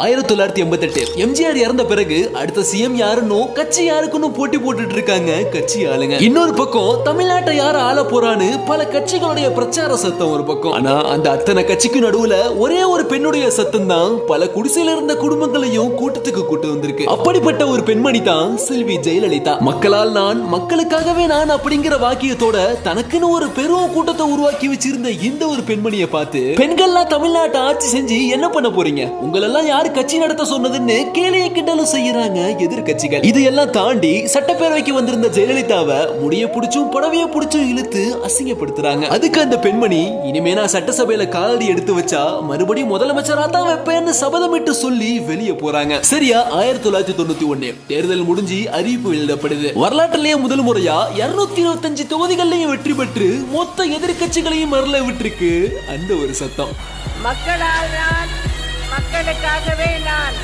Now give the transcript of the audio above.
ஆயிரத்தி தொள்ளாயிரத்தி எண்பத்தெட்டு. எம்ஜிஆர் இறந்த பிறகு அடுத்த சிஎம் யாருன்னு கட்சி யாருக்குன்னு போட்டி போட்டுட்டு இருக்காங்க கட்சி ஆளுங்க. இன்னொரு பக்கம் தமிழ்நாட்டை யார் ஆள போறான்னு பல கட்சிகளுடைய பிரச்சார சத்தம் ஒரு பக்கம். ஆனா அந்த அத்தனை கட்சிக்கு நடுவுல ஒரே ஒரு பெண்ணுடைய சத்தம் தான் பல குடிசையில இருந்த குடும்பங்களையும் கூட்டத்துக்கு கூட்டு வந்திருக்கு. அப்படிப்பட்ட ஒரு பெண்மணி தான் செல்வி ஜெயலலிதா. மக்களால் நான் மக்களுக்காகவே நான் அப்படிங்கிற வாக்கியத்தோட தனக்குன்னு ஒரு பெரும் கூட்டத்தை உருவாக்கி வச்சிருந்த இந்த ஒரு பெண்மணியை பார்த்து பெண்கள்லாம் தமிழ்நாட்டை ஆட்சி செஞ்சு என்ன பண்ண போறீங்க? உங்களெல்லாம் யார் கட்சி நடத்த சொன்னதுன்னு கேலியை கிண்டலும் செய்யறாங்க எதிர்க்கட்சிகள். இதையெல்லாம் தாண்டி சட்டப்பேரவைக்கு வந்திருந்த ஜெயலலிதாவை முடிய பிடிச்சும் புடவைய புடிச்சும் இழுத்து அசிங்கப்படுத்துறாங்க. அதுக்கு அந்த பெண்மணி இனிமே நான் சட்டசபையில காலடி எடுத்து வச்சா மறுபடியும் முதலமைச்சரா தான் வைப்பேன்னு சபதமிட்டு சொல்லி வெளியே போறாங்க. சரியா ஆயிரத்தி தொள்ளாயிரத்தி தொண்ணூத்தி ஒண்ணு தேர்தல் முடிஞ்சு அறிவிப்பு வெளியிடப்படுது. வரலாற்றிலேயே முதல் முறையா இருநூத்தி இருபத்தஞ்சு தொகுதிகள்லையும் வெற்றி பெற்று மொத்த எதிர்கட்சிகளையும் மரல விட்டுருக்கு அந்த ஒரு சத்தம். மக்களால் மக்களுக்காகவே நான்